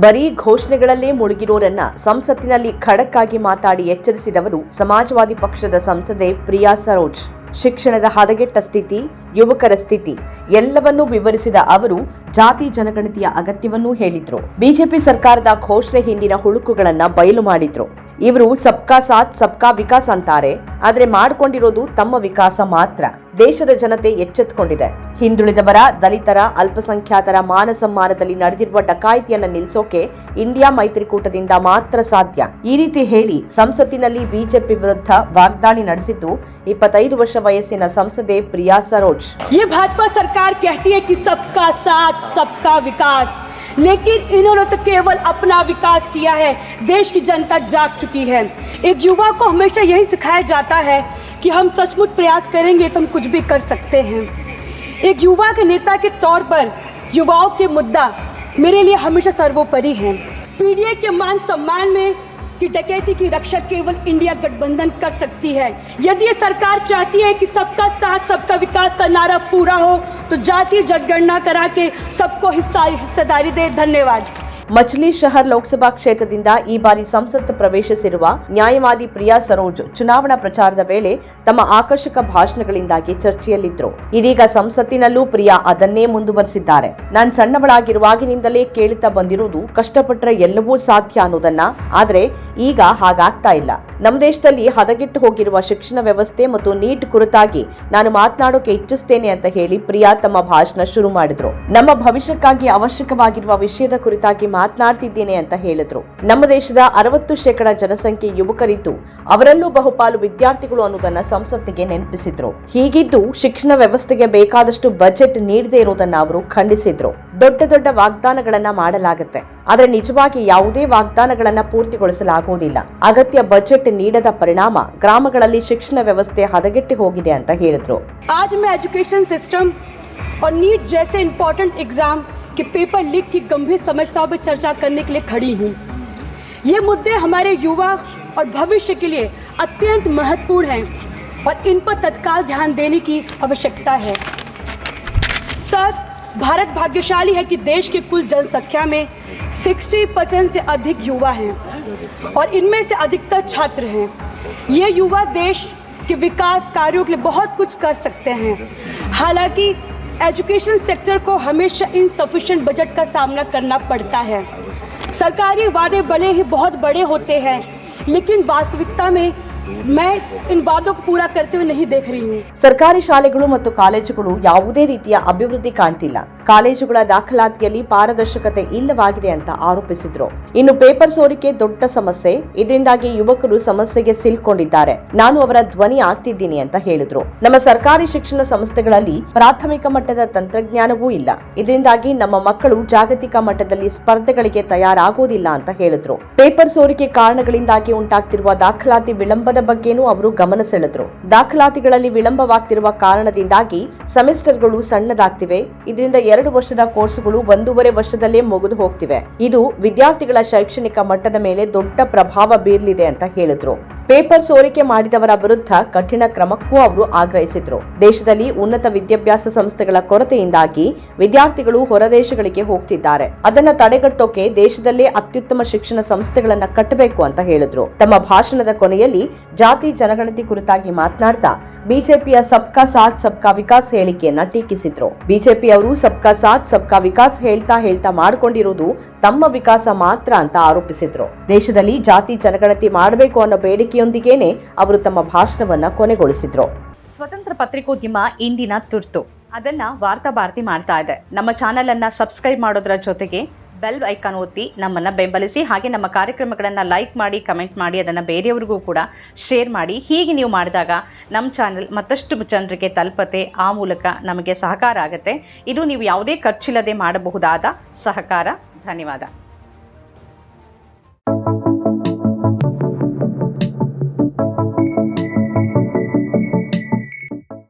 ಬರೀ ಘೋಷಣೆಗಳಲ್ಲೇ ಮುಳುಗಿರೋರನ್ನ ಸಂಸತ್ತಿನಲ್ಲಿ ಖಡಕ್ ಮಾತಾಡಿ ಎಚ್ಚರಿಸಿದವರು ಸಮಾಜವಾದಿ ಪಕ್ಷದ ಸಂಸದೆ ಪ್ರಿಯಾ ಸರೋಜ್. ಶಿಕ್ಷಣದ ಹದಗೆಟ್ಟ ಸ್ಥಿತಿ, ಯುವಕರ ಸ್ಥಿತಿ ಎಲ್ಲವನ್ನೂ ವಿವರಿಸಿದ ಅವರು ಜಾತಿ ಜನಗಣತಿಯ ಅಗತ್ಯವನ್ನೂ ಹೇಳಿದ್ರು. ಬಿಜೆಪಿ ಸರ್ಕಾರದ ಘೋಷಣೆ ಹಿಂದಿನ ಹುಳುಕುಗಳನ್ನ ಬಯಲು ಮಾಡಿದ್ರು. ಇವರು ಸಬ್ಕಾ ಸಾಥ್ ಸಬ್ಕಾ ವಿಕಾಸ್ ಅಂತಾರೆ ಆದ್ರೆ ಮಾಡ್ಕೊಂಡಿರೋದು ತಮ್ಮ ವಿಕಾಸ ಮಾತ್ರ ದೇಶದ ಜನತೆ ಎಚ್ಚೆತ್ತುಕೊಂಡಿದೆ ಹಿಂದುಳಿದವರ ದಲಿತರ ಅಲ್ಪಸಂಖ್ಯಾತರ ಮಾನ ಸಮ್ಮಾನದಲ್ಲಿ ನಡೆದಿರುವ ಡಕಾಯಿತಿಯನ್ನ ನಿಲ್ಲಿಸೋಕೆ ಇಂಡಿಯಾ ಮೈತ್ರಿಕೂಟದಿಂದ ಮಾತ್ರ ಸಾಧ್ಯ ಈ ರೀತಿ ಹೇಳಿ ಸಂಸತ್ತಿನಲ್ಲಿ ಬಿಜೆಪಿ ವಿರುದ್ಧ ವಾಗ್ದಾಳಿ ನಡೆಸಿದ್ದು ಇಪ್ಪತ್ತೈದು ವರ್ಷ ವಯಸ್ಸಿನ ಸಂಸದೆ ಪ್ರಿಯಾ ಸರೋಜ್ ये भाजपा सरकार कहती है कि सबका साथ सबका विकास लेकिन इन्होंने तो केवल अपना विकास किया है। देश की जनता जाग चुकी है। एक युवा को हमेशा यही सिखाया जाता है कि हम सचमुच प्रयास करेंगे तो हम कुछ भी कर सकते हैं। एक युवा के नेता के तौर पर युवाओं के मुद्दा मेरे लिए हमेशा सर्वोपरि है। पीडीए के मान सम्मान में कि डकैती की रक्षा केवल इंडिया गठबंधन कर सकती है। यदि ये सरकार चाहती है कि सबका साथ, सबका विकास का नारा पूरा हो तो जातीय जनगणना करा के सबको हिस्सा हिस्सेदारी दे। धन्यवाद। ಮಚ್ಲಿ ಶಹರ್ ಲೋಕಸಭಾ ಕ್ಷೇತ್ರದಿಂದ ಈ ಬಾರಿ ಸಂಸತ್ ಪ್ರವೇಶಿಸಿರುವ ನ್ಯಾಯವಾದಿ ಪ್ರಿಯಾ ಸರೋಜ್ ಚುನಾವಣಾ ಪ್ರಚಾರದ ವೇಳೆ ತಮ್ಮ ಆಕರ್ಷಕ ಭಾಷಣಗಳಿಂದಾಗಿ ಚರ್ಚೆಯಲ್ಲಿದ್ದರು ಇದೀಗ ಸಂಸತ್ತಿನಲ್ಲೂ ಪ್ರಿಯಾ ಅದನ್ನೇ ಮುಂದುವರೆಸಿದ್ದಾರೆ. ನಾನ್ ಸಣ್ಣವಳಾಗಿರುವಾಗಿನಿಂದಲೇ ಕೇಳುತ್ತಾ ಬಂದಿರುವುದು ಕಷ್ಟಪಟ್ಟರೆ ಎಲ್ಲವೂ ಸಾಧ್ಯ ಅನ್ನೋದನ್ನ, ಆದ್ರೆ ಈಗ ಹಾಗಾಗ್ತಾ ಇಲ್ಲ. ನಮ್ಮ ದೇಶದಲ್ಲಿ ಹದಗೆಟ್ಟು ಹೋಗಿರುವ ಶಿಕ್ಷಣ ವ್ಯವಸ್ಥೆ ಮತ್ತು ನೀಟ್ ಕುರಿತಾಗಿ ನಾನು ಮಾತನಾಡೋಕೆ ಇಚ್ಛಿಸ್ತೇನೆ ಅಂತ ಹೇಳಿ ಪ್ರಿಯಾ ತಮ್ಮ ಭಾಷಣ ಶುರು ಮಾಡಿದ್ರು. ನಮ್ಮ ಭವಿಷ್ಯಕ್ಕಾಗಿ ಅವಶ್ಯಕವಾಗಿರುವ ವಿಷಯದ ಕುರಿತಾಗಿ ಮಾತನಾಡ್ತಿದ್ದೇನೆ ಅಂತ ಹೇಳಿದ್ರು ನಮ್ಮ ದೇಶದ ಅರವತ್ತು ಶೇಕಡ ಜನಸಂಖ್ಯೆ ಯುವಕರಿದ್ದು ಅವರಲ್ಲೂ ಬಹುಪಾಲು ವಿದ್ಯಾರ್ಥಿಗಳು ಅನ್ನೋದನ್ನ ಸಂಸತ್ತಿಗೆ ನೆನಪಿಸಿದ್ರು ಹೀಗಿದ್ದು ಶಿಕ್ಷಣ ವ್ಯವಸ್ಥೆಗೆ ಬೇಕಾದಷ್ಟು ಬಜೆಟ್ ನೀಡದೇ ಇರೋದನ್ನ ಅವರು ಖಂಡಿಸಿದ್ರು ದೊಡ್ಡ ದೊಡ್ಡ ವಾಗ್ದಾನಗಳನ್ನ ಮಾಡಲಾಗುತ್ತೆ ಆದ್ರೆ ನಿಜವಾಗಿ ಯಾವುದೇ ವಾಗ್ದಾನಗಳನ್ನ ಪೂರ್ತಿಗೊಳಿಸಲಾಗುವುದಿಲ್ಲ ಅಗತ್ಯ ಬಜೆಟ್ ನೀಡದ ಪರಿಣಾಮ ಗ್ರಾಮಗಳಲ್ಲಿ ಶಿಕ್ಷಣ ವ್ಯವಸ್ಥೆ ಹದಗೆಟ್ಟಿ ಹೋಗಿದೆ ಅಂತ ಹೇಳಿದ್ರು आज मैं एजुकेशन सिस्टम और नीट जैसे इम्पोर्टेंट एग्जाम के पेपर लीक की गंभीर समस्याओं पर चर्चा करने के लिए खड़ी हूँ। ये मुद्दे हमारे युवा और भविष्य के लिए अत्यंत महत्वपूर्ण हैं और इन पर तत्काल ध्यान देने की आवश्यकता है। सर, भारत भाग्यशाली है कि देश की कुल जनसंख्या में 60 परसेंट से अधिक युवा हैं और इनमें से अधिकतर छात्र हैं। ये युवा देश के विकास कार्यों के लिए बहुत कुछ कर सकते हैं। हालाँकि एजुकेशन सेक्टर को हमेशा इनसफिशेंट बजट का सामना करना पड़ता है सरकारी वादे भले ही बहुत बड़े होते हैं लेकिन वास्तविकता में मैं इन वादों को पूरा करते हुए नहीं देख रही हूँ ಸರ್ಕಾರಿ ಶಾಲೆಗಳು ಮತ್ತು ಕಾಲೇಜುಗಳು ಯಾವುದೇ ರೀತಿಯ ಅಭಿವೃದ್ಧಿ ಕಾಣ್ತಿಲ್ಲ ಕಾಲೇಜುಗಳ ದಾಖಲಾತಿಯಲ್ಲಿ ಪಾರದರ್ಶಕತೆ ಇಲ್ಲವಾಗಿದೆ ಅಂತ ಆರೋಪಿಸಿದ್ರು. ಇನ್ನು ಪೇಪರ್ ಸೋರಿಕೆ ದೊಡ್ಡ ಸಮಸ್ಯೆ. ಇದರಿಂದಾಗಿ ಯುವಕರು ಸಮಸ್ಯೆಗೆ ಸಿಲ್ಕೊಂಡಿದ್ದಾರೆ. ನಾನು ಅವರ ಧ್ವನಿ ಆಗ್ತಿದ್ದೀನಿ ಅಂತ ಹೇಳಿದ್ರು. ನಮ್ಮ ಸರ್ಕಾರಿ ಶಿಕ್ಷಣ ಸಂಸ್ಥೆಗಳಲ್ಲಿ ಪ್ರಾಥಮಿಕ ಮಟ್ಟದ ತಂತ್ರಜ್ಞಾನವೂ ಇಲ್ಲ. ಇದರಿಂದಾಗಿ ನಮ್ಮ ಮಕ್ಕಳು ಜಾಗತಿಕ ಮಟ್ಟದಲ್ಲಿ ಸ್ಪರ್ಧೆಗಳಿಗೆ ತಯಾರಾಗೋದಿಲ್ಲ ಅಂತ ಹೇಳಿದ್ರು. ಪೇಪರ್ ಸೋರಿಕೆ ಕಾರಣಗಳಿಂದಾಗಿ ಉಂಟಾಗ್ತಿರುವ ದಾಖಲಾತಿ ವಿಳಂಬದ ಬಗ್ಗೆನೂ ಅವರು ಗಮನ ಸೆಳೆದ್ರು. ದಾಖಲಾತಿಗಳಲ್ಲಿ ವಿಳಂಬವಾಗ್ತಿರುವ ಕಾರಣದಿಂದಾಗಿ ಸೆಮಿಸ್ಟರ್ಗಳು ಸಣ್ಣದಾಗ್ತಿವೆ. ಇದರಿಂದ ಎರಡು ವರ್ಷದ ಕೋರ್ಸ್ಗಳು ಒಂದೂವರೆ ವರ್ಷದಲ್ಲೇ ಮುಗಿದು ಹೋಗ್ತಿವೆ. ಇದು ವಿದ್ಯಾರ್ಥಿಗಳ ಶೈಕ್ಷಣಿಕ ಮಟ್ಟದ ಮೇಲೆ ದೊಡ್ಡ ಪ್ರಭಾವ ಬೀರಲಿದೆ ಅಂತ ಹೇಳಿದ್ರು. ಪೇಪರ್ ಸೋರಿಕೆ ಮಾಡಿದವರ ವಿರುದ್ಧ ಕಠಿಣ ಕ್ರಮಕ್ಕೂ ಅವರು ಆಗ್ರಹಿಸಿದ್ರು. ದೇಶದಲ್ಲಿ ಉನ್ನತ ವಿದ್ಯಾಭ್ಯಾಸ ಸಂಸ್ಥೆಗಳ ಕೊರತೆಯಿಂದಾಗಿ ವಿದ್ಯಾರ್ಥಿಗಳು ಹೊರದೇಶಗಳಿಗೆ ಹೋಗ್ತಿದ್ದಾರೆ. ಅದನ್ನ ತಡೆಗಟ್ಟೋಕೆ ದೇಶದಲ್ಲೇ ಅತ್ಯುತ್ತಮ ಶಿಕ್ಷಣ ಸಂಸ್ಥೆಗಳನ್ನ ಕಟ್ಟಬೇಕು ಅಂತ ಹೇಳಿದ್ರು. ತಮ್ಮ ಭಾಷಣದ ಕೊನೆಯಲ್ಲಿ ಜಾತಿ ಜನಗಣತಿ ಕುರಿತಾಗಿ ಮಾತನಾಡ್ತಾ ಬಿಜೆಪಿಯ ಸಬ್ಕಾ ಸಾಥ್ ಸಬ್ಕಾ ವಿಕಾಸ್ ಹೇಳಿಕೆಯನ್ನ ಟೀಕಿಸಿದ್ರು. ಬಿಜೆಪಿ ಅವರು ಸಬ್ಕಾ ಸಾಥ್ ಸಬ್ಕಾ ವಿಕಾಸ್ ಹೇಳ್ತಾ ಹೇಳ್ತಾ ಮಾಡ್ಕೊಂಡಿರೋದು ತಮ್ಮ ವಿಕಾಸ ಮಾತ್ರ ಅಂತ ಆರೋಪಿಸಿದ್ರು. ದೇಶದಲ್ಲಿ ಜಾತಿ ಜನಗಣತಿ ಮಾಡಬೇಕು ಅನ್ನೋ ಬೇಡಿಕೆಯೊಂದಿಗೇನೆ ಅವರು ತಮ್ಮ ಭಾಷಣವನ್ನ ಕೊನೆಗೊಳಿಸಿದ್ರು. ಸ್ವತಂತ್ರ ಪತ್ರಿಕೋದ್ಯಮ ಇಂದಿನ ತುರ್ತು. ಅದನ್ನ ವಾರ್ತಾ ಭಾರತಿ ಮಾಡ್ತಾ ಇದೆ. ನಮ್ಮ ಚಾನೆಲ್ ಅನ್ನ ಸಬ್ಸ್ಕ್ರೈಬ್ ಮಾಡೋದ್ರ ಜೊತೆಗೆ ಬೆಲ್ ಐಕಾನ್ ಒತ್ತಿ ನಮ್ಮನ್ನ ಬೆಂಬಲಿಸಿ ಹಾಗೆ ನಮ್ಮ ಕಾರ್ಯಕ್ರಮಗಳನ್ನು ಲೈಕ್ ಮಾಡಿ ಕಮೆಂಟ್ ಮಾಡಿ, ಅದನ್ನು ಬೇರೆಯವ್ರಿಗೂ ಕೂಡ ಶೇರ್ ಮಾಡಿ. ಹೀಗೆ ನೀವು ಮಾಡಿದಾಗ ನಮ್ಮ ಚಾನೆಲ್ ಮತ್ತಷ್ಟು ಜನರಿಗೆ ತಲುಪತೆ ಆ ಮೂಲಕ ನಮಗೆ ಸಹಕಾರ ಆಗುತ್ತೆ. ಇದು ನೀವು ಯಾವುದೇ ಖರ್ಚಿಲ್ಲದೆ ಮಾಡಬಹುದಾದ ಸಹಕಾರ. ಧನ್ಯವಾದ.